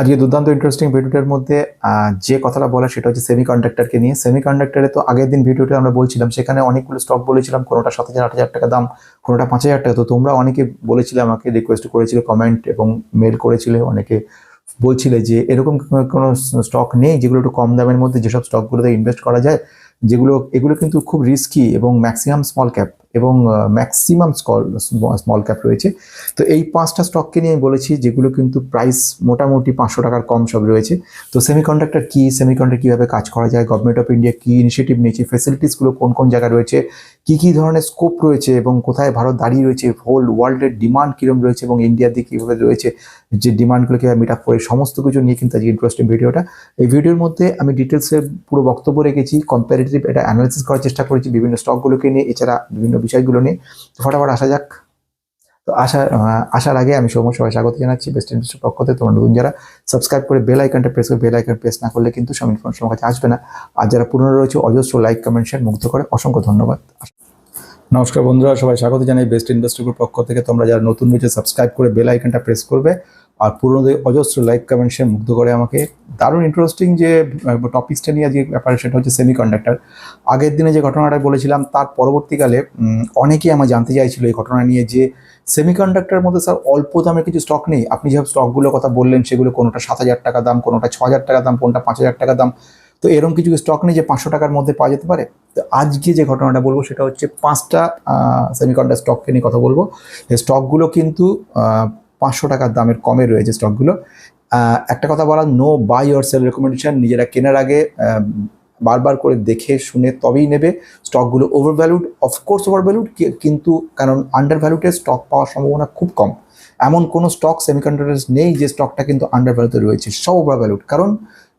আজকে দুর্দান্ত ইন্টারেস্টিং ভিডিওটার মধ্যে যে কথাটা বলা সেটা হচ্ছে সেমি কন্ডাক্টরকে নিয়ে। সেমি কন্ডাক্টরে তো আগের দিন ভিডিওতে আমরা বলছিলাম, সেখানে অনেকগুলো স্টক বলেছিলাম, কোনোটা সাত হাজার, আট হাজার টাকা দাম, কোনোটা পাঁচ হাজার টাকা। তো তোমরা অনেকে বলেছিলে, আমাকে রিকোয়েস্ট করেছিলে কমেন্ট এবং মেল করেছিলে, অনেকে বলছিলে যে এরকম কোনো স্টক নেই যেগুলো একটু কম দামের মধ্যে যেসব স্টকগুলোতে ইনভেস্ট করা যায়, যেগুলো, এগুলো কিন্তু খুব রিস্কি এবং ম্যাক্সিমাম স্মল ক্যাপ এবং ম্যাক্সিমাম স্কল স্মল ক্যাপ রয়েছে। তো এই পাঁচটা স্টককে নিয়ে আমি বলেছি, যেগুলো কিন্তু প্রাইস মোটামুটি পাঁচশো টাকার কম সব রয়েছে। তো সেমিকন্ডাক্টর কি সেমিকন্ডাক্টর কীভাবে কাজ করা যায় গভর্নমেন্ট অফ ইন্ডিয়া কী ইনিশিয়েটিভ নিয়েছে ফেসিলিটিসগুলো কোন কোন জায়গায় রয়েছে, কী কী ধরনের স্কোপ রয়েছে এবং কোথায় ভারত দাঁড়িয়ে রয়েছে হোল ওয়ার্ল্ডের ডিমান্ড কীরকম রয়েছে এবং ইন্ডিয়ার দিকে কীভাবে রয়েছে, যে ডিমান্ডগুলো কীভাবে মিট আপ করে, সমস্ত কিছু নিয়ে কিন্তু আজকে ইন্টারেস্টিং ভিডিওটা। এই ভিডিওর মধ্যে আমি ডিটেলসে পুরো বক্তব্য রেখেছি কম্পারেটিভ এটা অ্যানালিসিস করার চেষ্টা করেছি বিভিন্ন স্টকগুলোকে নিয়ে, এছাড়া বিভিন্ন বিষয়গুলো নিয়ে। তো ফটাফট আসা যাক। তো আহ, আসার আগে আমি সৌম্য সবাই স্বাগত জানাচ্ছি বেস্ট ইন্ডাস্ট্রির পক্ষ থেকে। তোমরা নতুন যারা সাবস্ক্রাইব করে বেল আইকনটা প্রেস করে বেল আইকন প্রেস না করলে কিন্তু সব ইনফরমেশন আমার কাছে আসবে না। আর যারা পুরনো রয়েছে অজস্র লাইক কমেন্ট শেয়ার মুগ্ধ করে অসংখ্য ধন্যবাদ। নমস্কার বন্ধুরা সবাই স্বাগত জানাই বেস্ট ইন্ডাস্ট্রি পক্ষ থেকে। তোমরা যারা নতুন রয়েছে সাবস্ক্রাইব করে বেল আইকনটা প্রেস করবে। আর পুরোনোদের অজস্র লাইক কমেন্ট শেয়ার মুগ্ধ করে আমাকে। দারুণ ইন্টারেস্টিং যে টপিক্সটা নিয়ে আজকে ব্যাপারে সেটা হচ্ছে সেমি কন্ডাক্টর আগের দিনে যে ঘটনাটা বলেছিলাম, তার পরবর্তীকালে অনেকেই আমার জানতে চাইছিল এই ঘটনা নিয়ে যে সেমিকন্ডাক্টরের মধ্যে স্যার অল্প দামের কিছু স্টক নেই। আপনি যেসব স্টকগুলোর কথা বললেন, সেগুলো কোনোটা সাত হাজার টাকা দাম, কোনোটা ছ হাজার টাকা দাম, কোনোটা পাঁচ হাজার টাকা দাম। তো এরকম কিছু স্টক নেই যে পাঁচশো টাকার মধ্যে পাওয়া যেতে পারে? তো আজকে যে ঘটনাটা বলব, সেটা হচ্ছে পাঁচটা সেমিকন্ডাক্টর স্টককে নিয়ে কথা বলব। স্টকগুলো কিন্তু পাঁচশো টাকার দামের কমে রয়েছে স্টকগুলো একটা কথা বলা no buy or sell recommendation নিজেরা কেনার আগে বারবার করে দেখে শুনে তবেই নেবে। স্টকগুলো over valued of course over valued কিন্তু কারণ আন্ডার ভ্যালুডের স্টক পাওয়ার সম্ভাবনা খুব কম। এমন কোনো স্টক সেমিকন্ডাক্টরস নেই যে স্টকটা কিন্তু আন্ডার ভ্যালুতে রয়েছে, সব ওভার ভ্যালুড কারণ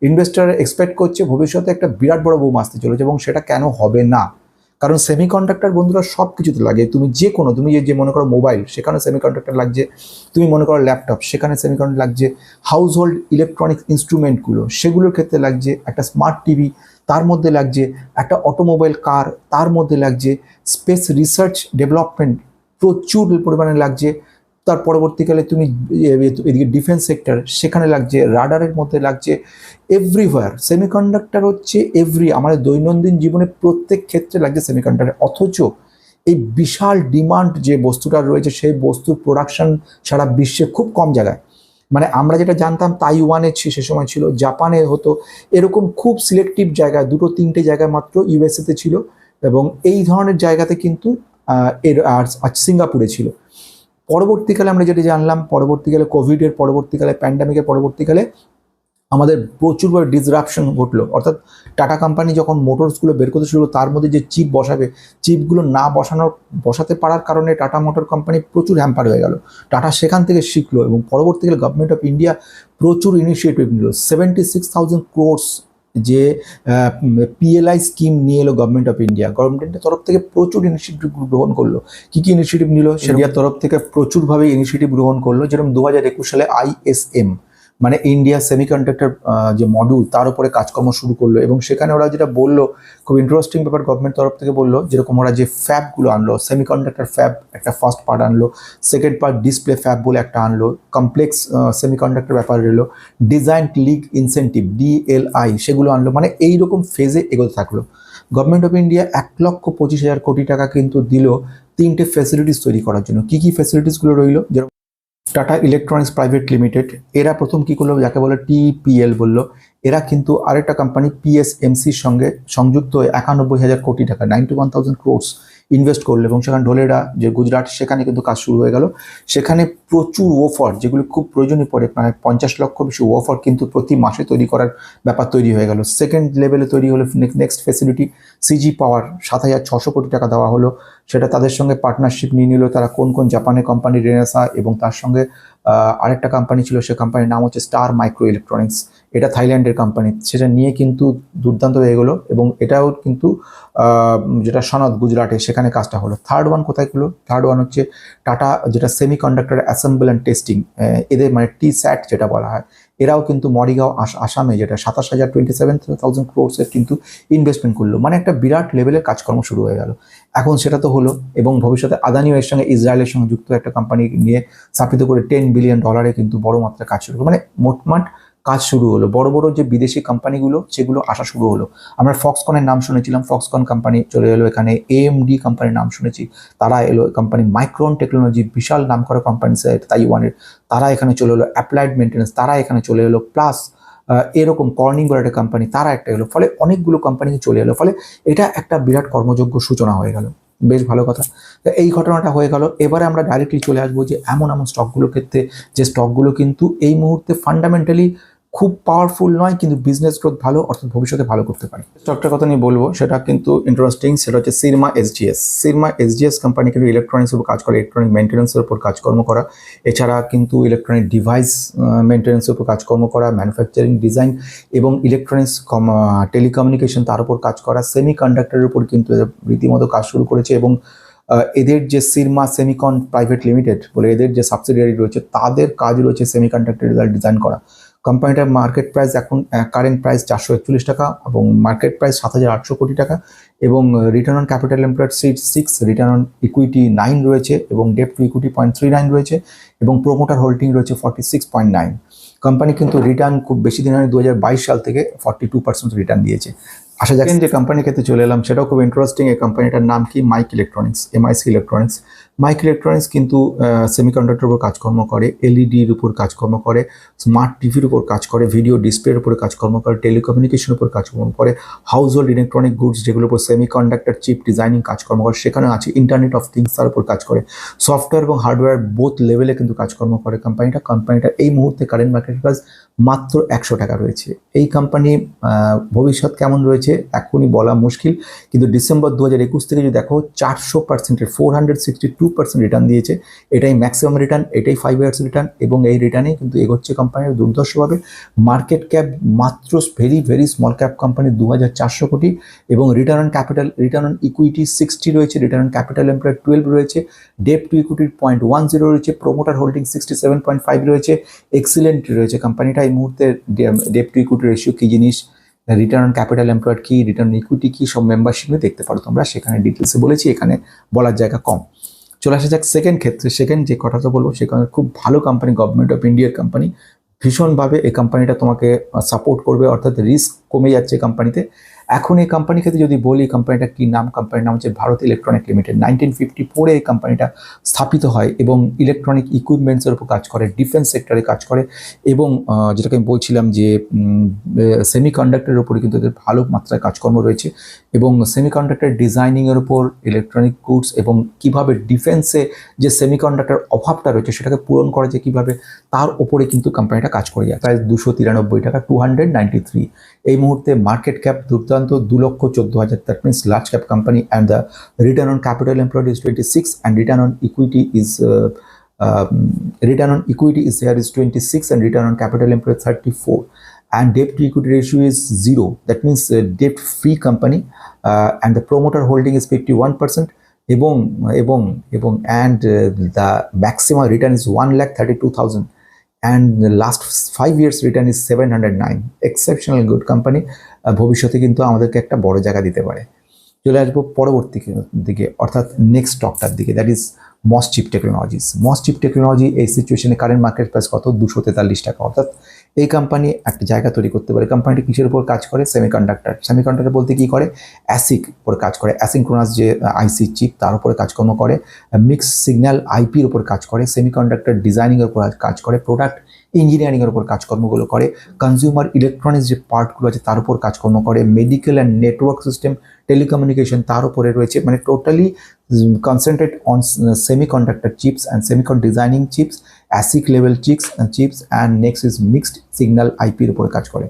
ইনভেস্টার এক্সপেক্ট করছে ভবিষ্যতে একটা বিরাট বড় বুম আসতে চলেছে এবং সেটা কেন হবে না? কারণ সেমিকন্ডাক্টর বন্ধুরা সব কিছুতে লাগে। তুমি যে কোনো তুমি যে- মনে করো মোবাইল সেখানে সেমিকন্ডাক্টর লাগছে। তুমি মনে করো ল্যাপটপ সেখানে সেমিকন্ডাক্টর লাগছে। হাউস হোল্ড ইলেকট্রনিক্স ইনস্ট্রুমেন্টগুলো সেগুলোর ক্ষেত্রে লাগছে একটা স্মার্ট টিভি তার মধ্যে লাগছে একটা অটোমোবাইল কার তার মধ্যে লাগছে। স্পেস রিসার্চ ডেভেলপমেন্ট প্রচুর পরিমাণে লাগছে। তার পরবর্তীকালে তুমি এদিকে ডিফেন্স সেক্টর সেখানে লাগছে রাডারের মধ্যে লাগছে এভরিওয়ার সেমিকন্ডাক্টর হচ্ছে এভরি আমাদের দৈনন্দিন জীবনে প্রত্যেক ক্ষেত্রে লাগছে সেমিকন্ডাক্টর অথচ এই বিশাল ডিমান্ড যে বস্তুটা রয়েছে, সেই বস্তুর প্রোডাকশন সারা বিশ্বে খুব কম জায়গায়। মানে আমরা যেটা জানতাম তাইওয়ানে সে সময় ছিল জাপানে হতো, এরকম খুব সিলেক্টিভ জায়গা দুটো তিনটে জায়গায় মাত্র ইউএসএতে ছিল এবং এই ধরনের জায়গাতে কিন্তু এর, আর সিঙ্গাপুরে ছিল। পরবর্তীকালে আমরা যেটা জানলাম, পরবর্তীকালে কোভিডের পরবর্তীকালে প্যান্ডামিকের পরবর্তীকালে আমাদের প্রচুরভাবে ডিসরাপশন ঘটলো। অর্থাৎ টাটা কোম্পানি যখন মোটরসগুলো বের করতে শুরু তার মধ্যে যে চিপ বসাবে চিপগুলো না বসানোর, বসাতে পারার কারণে টাটা মোটর কোম্পানি প্রচুর হ্যাম্পার হয়ে গেল। টাটা সেখান থেকে শিখলো এবং পরবর্তীকালে গভর্নমেন্ট অফ ইন্ডিয়া প্রচুর ইনিশিয়েটিভ নিল। সেভেন্টি সিক্স থাউজেন্ড ক্রোর্স যে পিএলআই স্কিম নিয়ে এলো গভর্নমেন্ট অফ ইন্ডিয়া গভর্নমেন্টের তরফ থেকে প্রচুর ইনিশিয়েটিভ গ্রহণ করল। কী কী ইনিশিয়েটিভ নিল? সেটার তরফ থেকে প্রচুরভাবে ইনিশিয়েটিভ গ্রহণ করল যেরকম দু হাজার একুশ সালে আইএসএম মানে ইন্ডিয়া সেমিকন্ডাক্টর যে মডিউল তার উপরে কাজকর্ম শুরু করল এবং সেখানে ওরা যেটা বলল, খুব ইন্টারেস্টিং ব্যাপার গভর্নমেন্ট তরফ থেকে বলল, যেরকম ওরা যে ফ্যাবগুলো আনলো সেমিকন্ডাক্টর ফ্যাব একটা ফার্স্ট পার্ট আনলো সেকেন্ড পার্ট ডিসপ্লে ফ্যাব বলে একটা আনলো কমপ্লেক্স সেমিকন্ডাক্টর ব্যাপার এলো ডিজাইন লিগ ইনসেন্টিভ ডিএলআই সেগুলো আনলো মানে এই রকম ফেজে এগোতে থাকল। গভর্নমেন্ট অফ ইন্ডিয়া এক লক্ষ পঁচিশ হাজার কোটি টাকা কিন্তু দিল তিনটে ফ্যাসিলিটিস তৈরি করার জন্য। কী কী ফ্যাসিলিটিসগুলো রইল? যেরকম টাটা ইলেকট্রনিক্স প্রাইভেট লিমিটেড, এরা প্রথম কি করল যাকে বলে টিপিএল বলল, এরা কিন্তু আরেকটা কোম্পানি পিএসএমসির সঙ্গে সংযুক্ত হয়ে একানব্বই হাজার কোটি টাকা ninety one thousand crores invest করল এবং সেখানে ঢোলেরা, যে গুজরাট, সেখানে কিন্তু কাজ শুরু হয়ে গেল। সেখানে প্রচুর ওফার যেগুলো খুব প্রয়োজনীয় পড়ে প্রায় পঞ্চাশ লক্ষ বেশি ওফার কিন্তু প্রতি মাসে তৈরি করার ব্যাপার তৈরি হয়ে গেল। সেকেন্ড লেভেলে তৈরি হলো নেক্সট ফেসিলিটি সিজি পাওয়ার সাত হাজার ছশো কোটি টাকা দেওয়া হলো। সেটা তাদের সঙ্গে পার্টনারশিপ নিয়ে নিল। তারা কোন কোন জাপানের কোম্পানি রেনেসা এবং তার সঙ্গে আরেকটা কোম্পানি ছিল, সে কোম্পানির নাম হচ্ছে স্টার মাইক্রো ইলেকট্রনিক্স এটা থাইল্যান্ডের কোম্পানি সেটা নিয়ে কিন্তু দুর্দান্ত হয়ে গেলো এবং এটাও কিন্তু যেটা সনদ গুজরাটে, সেখানে কাজটা হলো। থার্ড ওয়ান কোথায় হলো থার্ড ওয়ান হচ্ছে টাটা যেটা semiconductor assemble and testing এদের মানে টি স্যাট যেটা বলা হয়। এরাও কিন্তু মরিগাঁও আস- আসামে যেটা সাতাশ হাজার টোয়েন্টি সেভেন কিন্তু ইনভেস্টমেন্ট করল। মানে একটা বিরাট লেভেলের কাজকর্ম শুরু হয়ে গেল। এখন সেটা তো হলো এবং ভবিষ্যতে আদানিও এর সঙ্গে ইসরায়েলের সঙ্গে যুক্ত একটা কোম্পানি নিয়ে স্থাপিত করে টেন বিলিয়ন ডলারে কিন্তু বড় মাত্রায় কাজ শুরু মানে মোটমাট কাজ শুরু হলো। বড় বড় যে বিদেশি কোম্পানিগুলো, সেগুলো আসা শুরু হলো। আমরা ফক্সকনের নাম শুনেছিলাম। ফক্সকন কোম্পানি চলে এলো এখানে। এএমডি কোম্পানির নাম শুনেছি। তারা এলো কোম্পানি মাইক্রন টেকনোলজি বিশাল নাম করা কোম্পানি তাইওয়ানের। তারা এখানে চলে এলো অ্যাপ্লাইড মেনটেন্যান্স তারা এখানে চলে এলো। প্লাস এরকম কর্নিং বলে একটা কোম্পানি তারা একটা এলো। ফলে অনেকগুলো কোম্পানি চলে এলো। ফলে এটা একটা বিরাট কর্মযোগ্য সূচনা হয়ে গেল। বেশ ভালো কথা। তো এই ঘটনাটা হয়ে গেল। এবারে আমরা ডাইরেক্টলি চলে আসব যে এমন এমন স্টকগুলোর ক্ষেত্রে। যে স্টকগুলো কিন্তু এই মুহূর্তে ফান্ডামেন্টালি খুব পাওয়ারফুল নয়, কিন্তু বিজনেস গ্রোথ ভালো, অর্থাৎ ভবিষ্যতে ভালো করতে পারে। স্টকটার কথা নিয়ে বলব, সেটা কিন্তু ইন্টারেস্টিং সেটা হচ্ছে Syrma SGS Syrma SGS company কিন্তু ইলেকট্রনিক্সের উপর কাজ করে ইলেকট্রনিক মেনটেন্সের উপর কাজকর্ম করা। এছাড়া কিন্তু ইলেকট্রনিক ডিভাইস মেনটেন্যান্সের উপর কাজকর্ম করা ম্যানুফ্যাকচারিং ডিজাইন এবং ইলেকট্রনিক্স টেলিকমিউনিকেশন তার উপর কাজ করা। সেমি কন্ডাক্টরের উপর কিন্তু রীতিমতো কাজ শুরু করেছে এবং এদের যে সিরমা সেমিকন প্রাইভেট লিমিটেড বলে এদের যে সাবসিডিয়ারি রয়েছে, তাদের কাজ রয়েছে সেমি কন্ডাক্টর ডিজাইন করা। কোম্পানিটার মার্কেট প্রাইস এখন কারেন্ট প্রাইস চারশো একচল্লিশ টাকা এবং মার্কেট প্রাইস সাত হাজার আটশো কোটি টাকা এবং return on capital employed sit six return on equity nine রয়েছে এবং debt to equity point three nine রয়েছে এবং প্রোমোটার হোল্ডিং রয়েছে forty six point nine company কিন্তু রিটার্ন খুব বেশি দিন হয় দু হাজার বাইশ সাল থেকে ফর্টি টু পার্সেন্ট রিটার্ন দিয়েছে। আসা যাক। যে কোম্পানির ক্ষেত্রে চলে এলাম, সেটাও খুব ইন্টারেস্টিং এই কোম্পানিটার নাম কি? Mic Electronics MIC Electronics Mic Electronics কিন্তু সেমিকন্ডাক্টর উপর কাজকর্ম করে এলইডির উপর কাজকর্ম করে স্মার্ট টিভির উপর কাজ করে ভিডিও ডিসপ্লের উপর কাজকর্ম করে টেলিকমিউনিকেশনের উপর কাজকর্ম করে হাউস হোল্ড ইলেকট্রনিক গুডস যেগুলোর উপর সেমিকন্ডাক্টর চিপ ডিজাইনিং কাজকর্ম করে, সেখানে আছে ইন্টারনেট অফ থিংস তার উপর কাজ করে। সফটওয়্যার এবং হার্ডওয়্যার বোথ লেভেলে কিন্তু কাজকর্ম করে কোম্পানিটা কোম্পানিটা এই মুহূর্তে কারেন্ট মার্কেট প্রাইস মাত্র একশো টাকা রয়েছে। এই কোম্পানি ভবিষ্যৎ কেমন রয়েছে? এখনই বলা মুশকিল। কিন্তু ডিসেম্বর দু হাজার একুশ থেকে যদি দেখো, চারশো পার্সেন্টের four hundred sixty two percent return দিয়েছে। এটাই ম্যাক্সিমাম রিটার্ন এটাই ফাইভ ইয়ার্স রিটার্ন এবং এই রিটার্নে কিন্তু এগোচ্ছে কোম্পানির দুর্ধর্ষভাবে। মার্কেট ক্যাপ মাত্র very very small cap company দু হাজার চারশো কোটি এবং return on capital return on equity sixty রয়েছে return on capital employed twelve রয়েছে ডেপ টু ইকুইটির পয়েন্ট ওয়ান জিরো রয়েছে promoter holding sixty seven point five রয়েছে এক্সিলেন্ট রয়েছে কোম্পানিটা এই মুহূর্তে ডেপ টু ইকুইটি রেশিও কী জিনিস? রিটার্ন অন ক্যাপিটাল এমপ্লয়েড কি রিটার্ন ইকুইটি কি, সব মেম্বারশিপ নিয়ে দেখতে পারো তোমরা। সেখানে ডিটেলসে বলেছি, এখানে বলার জায়গা কম। চলে আসা যাক সেকেন্ড ক্ষেত্রে। সেকেন্ড যে কথাটা বলব সেখানে খুব ভালো কোম্পানি গভর্নমেন্ট অফ ইন্ডিয়ার কোম্পানি ভীষণভাবে এই কোম্পানিটা তোমাকে সাপোর্ট করবে, অর্থাৎ রিস্ক কমে যাচ্ছে কোম্পানিতে এখন এই কোম্পানির ক্ষেত্রে যদি বলি কোম্পানিটা কি নাম? কোম্পানির নাম হচ্ছে Bharat electronic limited nineteen fifty ফোরে এই কোম্পানিটা স্থাপিত হয় এবং ইলেকট্রনিক ইকুইপমেন্টসের উপর কাজ করে ডিফেন্স সেক্টরে কাজ করে এবং যেটাকে আমি বলছিলাম যে সেমি কন্ডাক্টরের উপরে কিন্তু এদের ভালো মাত্রায় কাজকর্ম রয়েছে এবং সেমি কন্ডাক্টর ডিজাইনিংয়ের উপর ইলেকট্রনিক গুডস এবং কীভাবে ডিফেন্সে যে সেমি কন্ডাক্টর অভাবটা রয়েছে সেটাকে পূরণ করা যায় কীভাবে, তার ওপরে কিন্তু কোম্পানিটা কাজ করে যায়। প্রায় দুশো তিরানব্বই টাকা টু হান্ড্রেড নাইনটি থ্রি এই মুহূর্তে মার্কেট ক্যাপ দুর্দান্ত দু লক্ষ চোদ্দ হাজার that means large cap company and the return on capital employed is twenty six and return on equity is return on equity is here is twenty six and return on capital employed thirty four and debt to equity ratio is zero that means ডেপ্ট free company and the promoter holding is fifty one percent এবং এবং এবং and the maximum return is one lakh thirty two thousand and the last five years return is 709 exceptional good company. Company ভবিষ্যতে কিন্তু আমাদেরকে একটা বড় জায়গা দিতে পারে। চলে আসব পরবর্তী দিকে, অর্থাৎ নেক্সট স্টকটার দিকে। That is MosChip Technologies MosChip technology এই সিচুয়েশনে কারেন্ট মার্কেট প্রাইস কত? দুশো তেতাল্লিশ টাকা। অর্থাৎ এই কোম্পানি একটা জায়গা তৈরি করতে পারে। কোম্পানিটি কিসের উপর কাজ করে? সেমিকন্ডাক্টর সেমিকন্ডাক্টর বলতে কি করে? অ্যাসিক উপর কাজ করে। অ্যাসিনক্রোনাস যে আইসি চিপ তার উপরে কাজকর্ম করে। মিক্স সিগন্যাল আইপির উপর কাজ করে। সেমিকন্ডাক্টর ডিজাইনিংয়ের উপর কাজ করে। প্রোডাক্ট ইঞ্জিনিয়ারিংয়ের উপর কাজকর্মগুলো করে। কনজিউমার ইলেকট্রনিক্স যে পার্টগুলো আছে, তার উপর কাজকর্ম করে। Medical and network system telecommunication তার উপরে রয়েছে। মানে totally concentrate on semiconductor chips and semicon designing chips ASIC level chips chips and next is mixed signal আইপির উপর কাজ করে।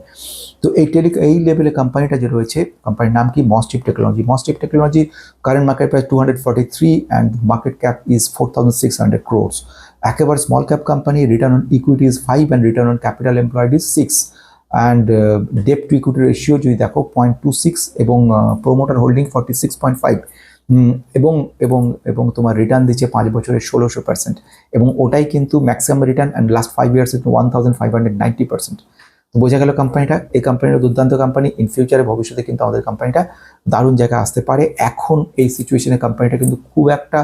তো এই টেলি এই লেভেলে কোম্পানিটা যে রয়েছে কোম্পানির নাম কি? MosChip technology MosChip technology current market price two hundred forty three and market cap is four thousand six hundred crores একেবারে small cap company return on equity is five and return on capital employed is six and debt to equity ratio যদি দেখো point two six এবং promoter holding forty six point five এবং এবং এবং তোমার return দিচ্ছে পাঁচ বছরের ষোলোশো পার্সেন্ট এবং ওটাই কিন্তু maximum return and last five years one thousand five hundred ninety percent তো বোঝা গেল কোম্পানিটা এই কোম্পানিটা দুর্দান্ত কোম্পানি ইন ফিউচারে ভবিষ্যতে কিন্তু আমাদের কোম্পানিটা দারুণ জায়গায় আসতে পারে। এখন এই সিচুয়েশনে কোম্পানিটা কিন্তু খুব একটা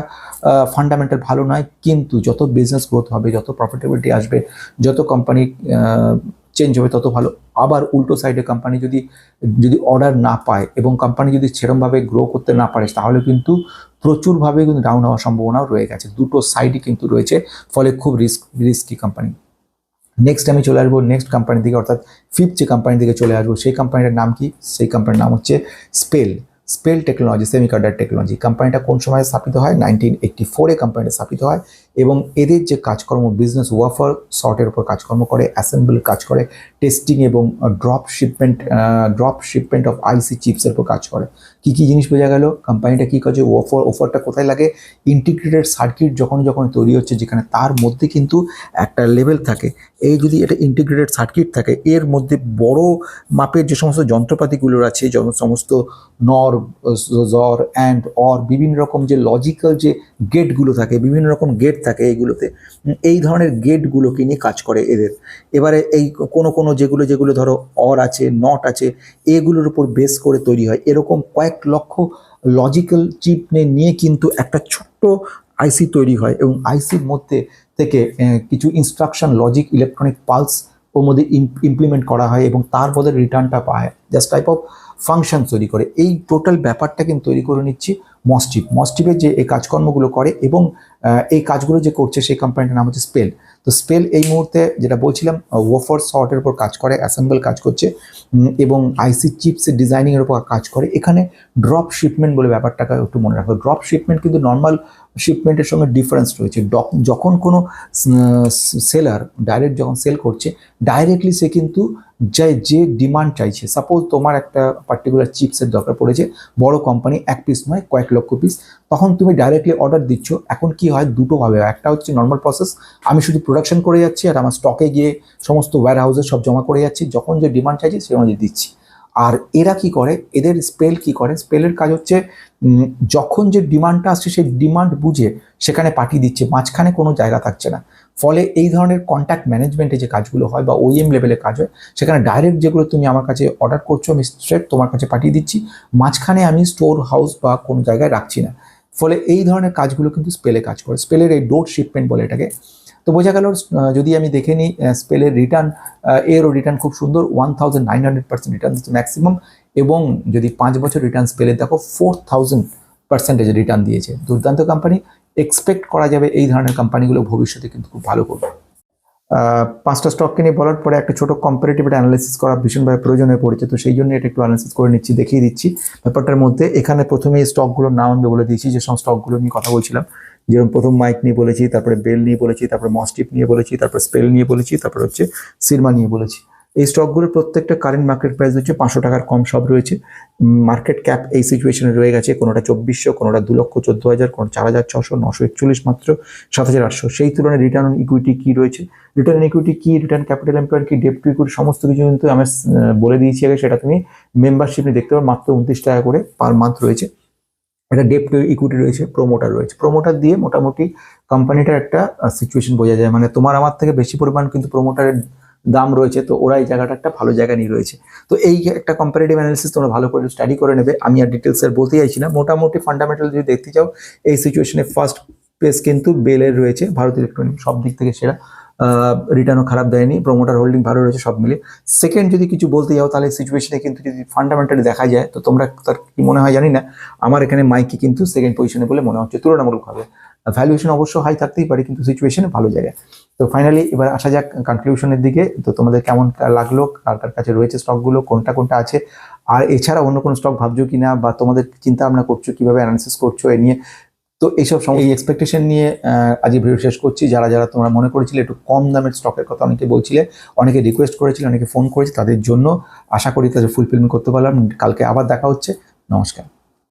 ফান্ডামেন্টাল ভালো নয়। কিন্তু যত বিজনেস গ্রোথ হবে, যত প্রফিটেবিলিটি আসবে, যত কোম্পানি চেঞ্জ হবে, তত ভালো। আবার উল্টো সাইডে কোম্পানি যদি যদি অর্ডার না পায় এবং কোম্পানি যদি সেরমভাবে গ্রো করতে না পারে, তাহলে কিন্তু প্রচুরভাবে কিন্তু ডাউন হওয়ার সম্ভাবনাও রয়ে গেছে। দুটো সাইডই কিন্তু রয়েছে, ফলে খুব রিস্ক রিস্কি কোম্পানি নেক্সট আমি চলে আসব নেক্সট কোম্পানির দিকে, অর্থাৎ ফিফথ যে কোম্পানির দিকে চলে আসব, সেই কোম্পানিটার নাম কি? সেই কোম্পানির নাম হচ্ছে spell spell technology semiconductor technology কোম্পানিটা কোন সময় স্থাপিত হয়? নাইনটিন এইটটি ফোরে কোম্পানিটা স্থাপিত হয়। এবং এদের যে কাজকর্ম বিজনেস ওয়াফার শর্টের উপর কাজকর্ম করে অ্যাসেম্বল কাজ করে টেস্টিং এবং drop shipment drop shipment of IC চিপসের উপর কাজ করে। কি কি জিনিস বোঝা গেল? কোম্পানিটা কী করছে ওয়াফার ওফারটা কোথায় লাগে? ইন্টিগ্রেটেড সার্কিট যখন যখন তৈরি হচ্ছে, যেখানে তার মধ্যে কিন্তু একটা লেভেল থাকে। এই যদি এটা ইন্টিগ্রেটেড সার্কিট থাকে, এর মধ্যে বড় মাপের যে সমস্ত যন্ত্রপাতিগুলো আছে, যেমন সমস্ত নর জর অ্যান্ড অর বিভিন্ন রকম যে লজিক্যাল যে গেটগুলো থাকে, বিভিন্ন রকম গেট থাকে এইগুলোতে এই ধরনের গেটগুলোকে নিয়ে কাজ করে এদের। এবারে এই কোনো কোনো যেগুলো যেগুলো ধরো অর আছে, নট আছে, এগুলোর উপর বেস করে তৈরি হয়। এরকম কয়েক লক্ষ লজিক্যাল চিপ নিয়ে কিন্তু একটা ছোট্ট আইসি তৈরি হয় এবং আইসির মধ্যে থেকে কিছু ইনস্ট্রাকশন লজিক, ইলেকট্রনিক পালস ওর মধ্যে ইমপ্লিমেন্ট করা হয় এবং তার বদলে রিটার্নটা পায় জাস্ট টাইপ অফ ফাংশন তৈরি করে। এই টোটাল ব্যাপারটা কিন্তু তৈরি করে নিচ্ছি মস্টিপ মস্টিপের যে এই কাজকর্মগুলো করে এবং এই কাজগুলো যে করছে সেই কোম্পানিটার নাম হচ্ছে স্পেল তো স্পেল এই মুহূর্তে যেটা বলছিলাম ওফার শর্টের উপর কাজ করে অ্যাসেম্বল কাজ করছে এবং আইসি চিপসের ডিজাইনিংয়ের উপর কাজ করে। এখানে ড্রপ শিপমেন্ট বলে ব্যাপারটাকে একটু মনে রাখবে। ড্রপ শিপমেন্ট কিন্তু নর্মাল শিপমেন্টের সঙ্গে ডিফারেন্স রয়েছে। যখন কোনো সেলার ডাইরেক্ট যখন সেল করছে ডাইরেক্টলি সে কিন্তু যে যে ডিমান্ড চাইছে। সাপোজ তোমার একটা পার্টিকুলার চিপসের দরকার পড়েছে, বড় কোম্পানি এক পিস নয়, কয়েক লক্ষ পিস তখন তুমি ডাইরেক্টলি অর্ডার দিচ্ছ। এখন কি হয়? দুটো হয়। একটা হচ্ছে নর্মাল প্রসেস আমি শুধু প্রোডাকশন করে যাচ্ছি আর আমার স্টকে গিয়ে সমস্ত ওয়্যার হাউসে সব জমা করে যাচ্ছি। যখন যে ডিমান্ড চাইছি সে অনুযায়ী দিচ্ছি। আর এরা কি করে? এদের স্পেল কি করে? স্পেলের কাজ হচ্ছে যখন যে ডিমান্ডটা আসছে, সেই ডিমান্ড বুঝে সেখানে পাঠিয়ে দিচ্ছে। মাঝখানে কোনো জায়গা থাকছে না। ফলে এই ধরনের কন্ট্যাক্ট ম্যানেজমেন্টে যে কাজগুলো হয় বা ওইএম লেভেলে কাজ হয়, সেখানে ডাইরেক্ট যেগুলো তুমি আমার কাছে অর্ডার করছ আমি স্ট্রেট তোমার কাছে পাঠিয়ে দিচ্ছি, মাঝখানে আমি স্টোর হাউস বা কোনো জায়গায় রাখছি না। ফলে এই ধরনের কাজগুলো কিন্তু স্পেলে কাজ করে। স্পেলের এই ডোর শিপমেন্ট বলে এটাকে তো বোঝা গেল যদি আমি দেখে নিই স্পেলের রিটার্ন এরও রিটার্ন খুব সুন্দর one thousand nine hundred percent return দিচ্ছে ম্যাক্সিমাম এবং যদি পাঁচ বছর রিটার্ন স্পেলে দেখো ফোর থাউজেন্ড পার্সেন্টেজ রিটার্ন দিয়েছে। দুর্দান্ত কোম্পানি এক্সপেক্ট করা যাবে এই ধরনের কোম্পানিগুলো ভবিষ্যতে কিন্তু খুব ভালো করবে। পাঁচটা স্টককে নিয়ে বলার পরে একটা ছোটো কম্পারেটিভ অ্যানালিসিস করা ভীষণভাবে প্রয়োজন হয়ে পড়েছে, তো সেই জন্য এটা একটু অ্যানালিসিস করে নিচ্ছি, দেখিয়ে দিচ্ছি। ব্যাপারটার মধ্যে এখানে প্রথমে স্টকগুলোর নাম আমি বলে দিয়েছি, যে সব স্টকগুলো নিয়ে কথা বলছিলাম। যেরকম প্রথম মাইক নিয়ে বলেছি, তারপরে বেল নিয়ে বলেছি, তারপরে মস্টিপ নিয়ে বলেছি, তারপরে স্পেল নিয়ে বলেছি, তারপরে হচ্ছে সিরমা নিয়ে বলেছি। এই স্টকগুলোর প্রত্যেকটা কারেন্ট মার্কেট প্রাইস হচ্ছে পাঁচশো টাকার কম সব রয়েছে। মার্কেট ক্যাপ এই সিচুয়েশনে রয়ে গেছে, কোনোটা চব্বিশশো, কোনোটা দু লক্ষ চোদ্দ হাজার কোনো চার হাজার ছশো, নশো একচল্লিশ মাত্র, সাত হাজার আটশো। সেই তুলনায় রিটার্ন অন ইকুইটি কী রয়েছে? রিটার্ন অন ইকুইটি কী রিটার্ন ক্যাপিটাল এমপ্লয়ার কি ডেপ টু ইকুইটি সমস্ত কিছু কিন্তু আমি বলে দিয়েছি আগে, সেটা তুমি মেম্বারশিপ নিয়ে দেখতে পারো, মাত্র উনত্রিশ টাকা করে পার মান্থ রয়েছে। এটা ডেপ টু ইকুইটি রয়েছে প্রোমোটার রয়েছে। প্রোমোটার দিয়ে মোটামুটি কোম্পানিটার একটা সিচুয়েশন বোঝা যায়। মানে তোমার আমার থেকে বেশি পরিমাণ কিন্তু প্রোমোটারের দাম রয়েছে, তো ওরা এই জায়গাটা একটা ভালো জায়গা নিয়ে রয়েছে। তো এই একটা কম্পারেটিভ অ্যানালিসিস তোমরা ভালো করে স্টাডি করে নেবে। আমি আর ডিটেলস আর বলতে চাইছি না। মোটামুটি ফান্ডামেন্টাল যদি দেখতে চাও, এই সিচুয়েশনে ফার্স্ট প্লেস কিন্তু বেলের রয়েছে ভারত ইলেকট্রনিক সব দিক থেকে সেরা। রিটার্নও খারাপ দেয়নি প্রমোটার হোল্ডিং ভালো রয়েছে, সব মিলে সেকেন্ড যদি কিছু বলতে যাও, তাহলে সিচুয়েশনে কিন্তু যদি ফান্ডামেন্টালি দেখা যায়, তো তোমরা তার কি মনে হয় জানি না, আমার এখানে মাইকি কিন্তু সেকেন্ড পজিশনে বলে মনে হচ্ছে তুলনামূলকভাবে। ভ্যালুয়েশন অবশ্য হাই থাকতেই পারে, কিন্তু সিচুয়েশনে ভালো জায়গায়। তো ফাইনালি এবার আসা যাক কনক্লুশনের দিকে, তো তোমাদের কেমন লাগল, কার কার কাছে রয়েছে স্টকগুলো কোনটা কোনটা আছে, আর এছাড়া অন্য কোনো স্টক ভাবছ কিনা, বা তোমাদের চিন্তা ভাবনা করছ, কীভাবে অ্যানালিসিস করছ, এ নিয়ে তো এইসব এই এক্সপেকটেশন নিয়ে আজকে ভিডিও শেষ করছি। যারা যারা তোমরা মনে করেছিলে একটু কম দামের স্টকের কথা অনেকে বলছিলে, অনেকে রিকোয়েস্ট করেছিল, অনেকে ফোন করেছে, তাদের জন্য আশা করি তাদের ফুলফিলমেন্ট করতে পারলাম। কালকে আবার দেখা হচ্ছে। নমস্কার।